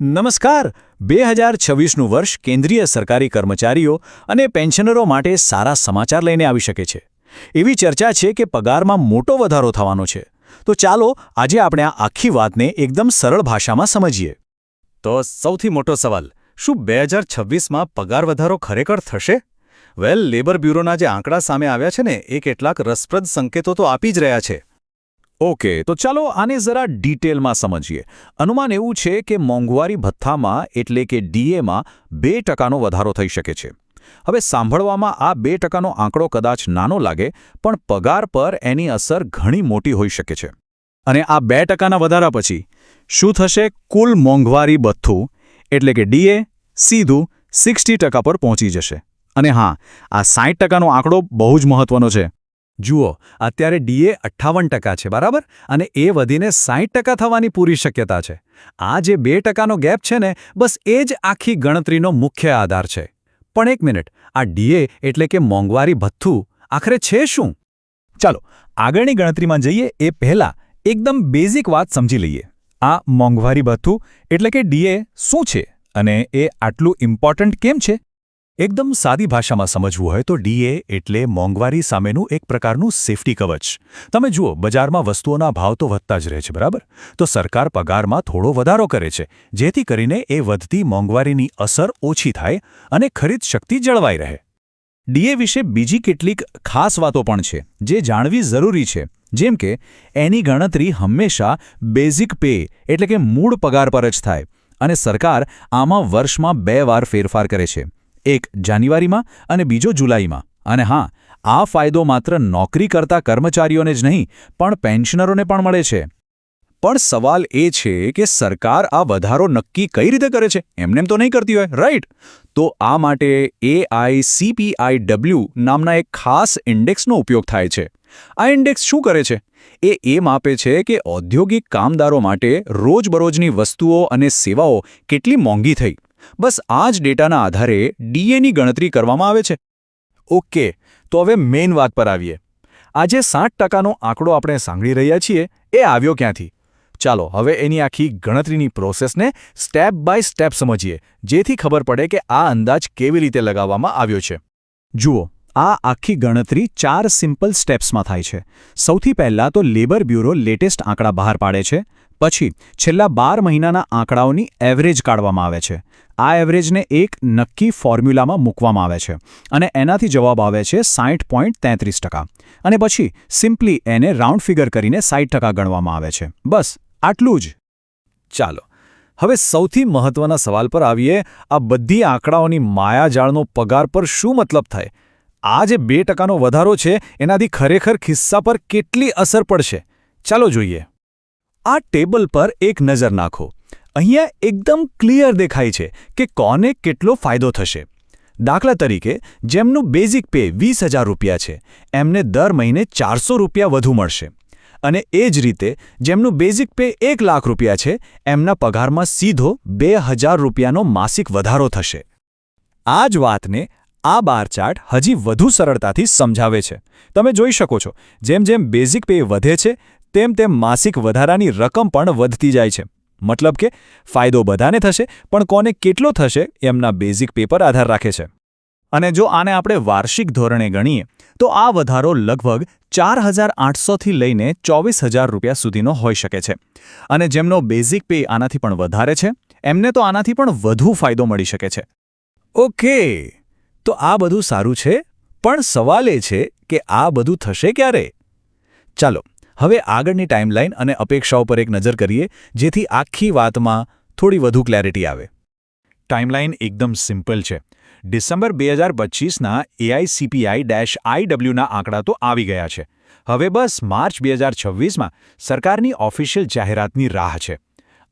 નમસ્કાર. બે હજાર છવ્વીસનું વર્ષ કેન્દ્રીય સરકારી કર્મચારીઓ અને પેન્શનરો માટે સારા સમાચાર લઈને આવી શકે છે. એવી ચર્ચા છે કે પગારમાં મોટો વધારો થવાનો છે. તો ચાલો આજે આપણે આ આખી વાતને એકદમ સરળ ભાષામાં સમજીએ. તો સૌથી મોટો સવાલ, શું બે હજાર છવ્વીસમાં પગાર વધારો ખરેખર થશે? વેલ, લેબર બ્યુરોના જે આંકડા સામે આવ્યા છે ને, એ કેટલાક રસપ્રદ સંકેતો તો આપી જ રહ્યા છે. ઓકે, તો ચાલો આને જરા ડિટેલમાં સમજીએ. અનુમાન એવું છે કે મોંઘવારી ભથ્થામાં એટલે કે ડીએમાં બે ટકાનો વધારો થઈ શકે છે. હવે સાંભળવામાં આ બે ટકાનો આંકડો કદાચ નાનો લાગે, પણ પગાર પર એની અસર ઘણી મોટી હોઈ શકે છે. અને આ બે ટકાના વધારા પછી, શું થશે કુલ મોંઘવારી ભથ્થું, એટલે કે ડીએ, સીધું સિક્સટી પર પહોંચી જશે. અને હા, આ સાઠ ટકાનો આંકડો બહુ જ મહત્વનો છે. જુઓ, અત્યારે ડીએ અઠ્ઠાવન ટકા છે, બરાબર? અને એ વધીને સાઠ ટકા થવાની પૂરી શક્યતા છે. આ જે બે ટકાનો ગેપ છે ને, બસ એ જ આખી ગણતરીનો મુખ્ય આધાર છે. પણ એક મિનિટ, આ ડીએ એટલે કે મોંઘવારી ભથ્થું, આખરે છે શું? ચાલો, આગળની ગણતરીમાં જઈએ, એ પહેલાં એકદમ બેઝિક વાત સમજી લઈએ. આ મોંઘવારી ભથ્થું એટલે કે ડીએ શું છે? અને એ આટલું ઇમ્પોર્ટન્ટ કેમ છે? એકદમ સાદી ભાષામાં સમજવું હોય તો ડીએ એટલે મોંઘવારી સામેનું એક પ્રકારનું સેફટી કવચ. તમે જુઓ, બજારમાં વસ્તુઓના ભાવ તો વધતા જ રહે છે, બરાબર? તો સરકાર પગારમાં થોડો વધારો કરે છે, જેથી કરીને એ વધતી મોંઘવારીની અસર ઓછી થાય અને ખરીદ શક્તિ જળવાઈ રહે. ડીએ વિશે બીજી કેટલીક ખાસ વાતો પણ છે, જે જાણવી જરૂરી છે, જેમ કે, એની ગણતરી હંમેશા બેઝિક પે એટલે કે મૂળ પગાર પર જ થાય અને સરકાર આમાં વર્ષમાં બે વાર ફેરફાર કરે છે. એક જાન્યુઆરીમાં અને બીજો જુલાઈમાં. અને હા, આ ફાયદો માત્ર નોકરી કરતા કર્મચારીઓને જ નહીં, પણ પેન્શનરોને પણ મળે છે. પણ સવાલ એ છે કે સરકાર આ વધારો નક્કી કઈ રીતે કરે છે? એમનેમ તો નહીં કરતી હોય રાઈટ તો આ માટે એઆઈસીપીઆઈડબ્લ્યુ નામના એક ખાસ ઇન્ડેક્સનો ઉપયોગ થાય છે. આ ઇન્ડેક્સ શું કરે છે? એ એ માપે છે કે ઔદ્યોગિક કામદારો માટે રોજબરોજની વસ્તુઓ અને સેવાઓ કેટલી મોંઘી થઈ. બસ આ જ ડેટાના આધારે ડીએની ગણતરી કરવામાં આવે છે. ઓકે, તો હવે મેઇન વાત પર આવીએ. આજે સાઠ ટકાનો આંકડો આપણે સાંભળી રહ્યા છીએ. એ આવ્યો ક્યાંથી? ચાલો, હવે એની આખી ગણતરીની પ્રોસેસને સ્ટેપ બાય સ્ટેપ સમજીએ, જેથી ખબર પડે કે આ અંદાજ કેવી રીતે લગાવવામાં આવ્યો છે. જુઓ, આ આખી ગણતરી ચાર સિમ્પલ સ્ટેપ્સમાં થાય છે. સૌથી પહેલાં તો લેબર બ્યુરો લેટેસ્ટ આંકડા બહાર પાડે છે. પછી છેલ્લા બાર મહિનાના આંકડાઓની એવરેજ કાઢવામાં આવે છે. આ એવરેજને એક નક્કી ફોર્મ્યુલામાં મૂકવામાં આવે છે અને એનાથી જવાબ આવે છે સાઠ પોઈન્ટ તેત્રીસ ટકા. અને પછી સિમ્પલી એને રાઉન્ડ ફિગર કરીને સાઠ ટકા ગણવામાં આવે છે. બસ, આટલું જ. ચાલો, હવે સૌથી મહત્વના સવાલ પર આવીએ. આ બધી આંકડાઓની માયાજાળનો પગાર પર શું મતલબ થાય? આ જે બે ટકાનો વધારો છે, એનાથી ખરેખર ખિસ્સા પર કેટલી અસર પડશે? ચાલો જોઈએ. આ ટેબલ પર એક નજર નાખો. અહીંયા એકદમ ક્લિયર દેખાય છે કે કોને કેટલો ફાયદો થશે. દાખલા તરીકે, જેમનું બેઝિક પે વીસ રૂપિયા છે, એમને દર મહિને ચારસો રૂપિયા વધુ મળશે. અને એ જ રીતે, જેમનું બેઝિક પે એક લાખ રૂપિયા છે, એમના પગારમાં સીધો બે હજાર રૂપિયાનો માસિક વધારો થશે. આ જ વાતને આ બાર ચાર્ટ હજી વધુ સરળતાથી સમજાવે છે. તમે જોઈ શકો છો, જેમ જેમ બેઝિક પે વધે છે તેમ તેમ માસિક વધારાની રકમ પણ વધતી જાય છે. મતલબ કે ફાયદો બધાને થશે, પણ કોને કેટલો થશે એમના બેઝિક પેપર આધાર રાખે છે. અને જો આને આપણે વાર્ષિક ધોરણે ગણીએ, તો આ વધારો લગભગ ચાર હજાર આઠસોથી લઈને ચોવીસ હજાર રૂપિયા સુધીનો હોઈ શકે છે. અને જેમનો બેઝિક પે આનાથી પણ વધારે છે, એમને તો આનાથી પણ વધુ ફાયદો મળી શકે છે. ઓકે, તો આ બધું સારું છે, પણ સવાલ એ છે કે આ બધું થશે ક્યારે? ચાલો હવે આગળની ટાઈમલાઈન અને અપેક્ષાઓ પર એક નજર કરીએ, જેથી આખી વાતમાં થોડી વધુ ક્લેરિટી આવે. ટાઈમલાઈન એકદમ સિમ્પલ છે. ડિસેમ્બર બે હજાર પચીસના એઆઈસીપીઆઈ ડેશ આઈડબ્લ્યુના આંકડા તો આવી ગયા છે. હવે બસ માર્ચ બે હજાર છવ્વીસમાં સરકારની ઓફિશિયલ જાહેરાતની રાહ છે.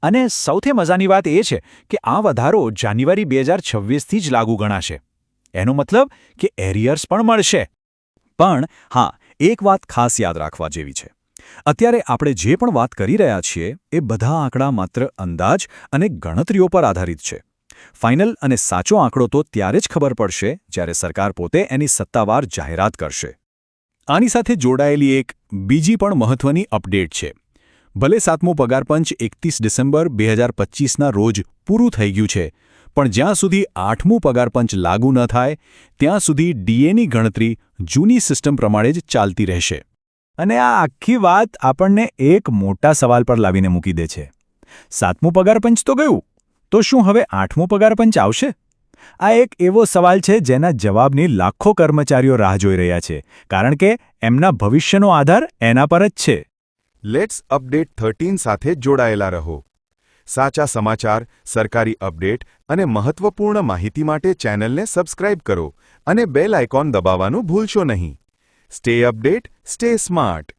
અને સૌથી મજાની વાત એ છે કે આ વધારો જાન્યુઆરી બે હજાર છવ્વીસથી જ લાગુ ગણાશે. એનો મતલબ કે એરિયર્સ પણ મળશે. પણ હા, એક વાત ખાસ યાદ રાખવા જેવી છે. અત્યારે આપણે જે પણ વાત કરી રહ્યા છીએ, એ બધા આંકડા માત્ર અંદાજ અને ગણતરીઓ પર આધારિત છે. ફાઇનલ અને સાચો આંકડો તો ત્યારે જ ખબર પડશે જ્યારે સરકાર પોતે એની સત્તાવાર જાહેરાત કરશે. આની સાથે જોડાયેલી એક બીજી પણ મહત્વની અપડેટ છે. ભલે સાતમું પગારપંચ એકતીસ ડિસેમ્બર બે હજાર પચીસના રોજ પૂરું થઈ ગયું છે, પણ જ્યાં સુધી આઠમું પગારપંચ લાગુ ન થાય, ત્યાં સુધી ડીએની ગણતરી જૂની સિસ્ટમ પ્રમાણે જ ચાલતી રહેશે. અને આ આખી વાત આપણને એક મોટા સવાલ પર લાવીને મૂકી દે છે. સાતમું પગારપંચ તો ગયું. તો શું હવે આઠમું પગારપંચ આવશે? આ એક એવો સવાલ છે જેના જવાબની લાખો કર્મચારીઓ રાહ જોઈ રહ્યા છે, કારણ કે એમના ભવિષ્યનો આધાર એના પર જ છે. લેટ્સ અપડેટ થર્ટીન સાથે જોડાયેલા રહો. સાચા સમાચાર, સરકારી અપડેટ અને મહત્વપૂર્ણ માહિતી માટે ચેનલને સબસ્ક્રાઇબ કરો અને બેલ આઇકોન દબાવવાનું ભૂલશો નહીં. Stay update, stay smart.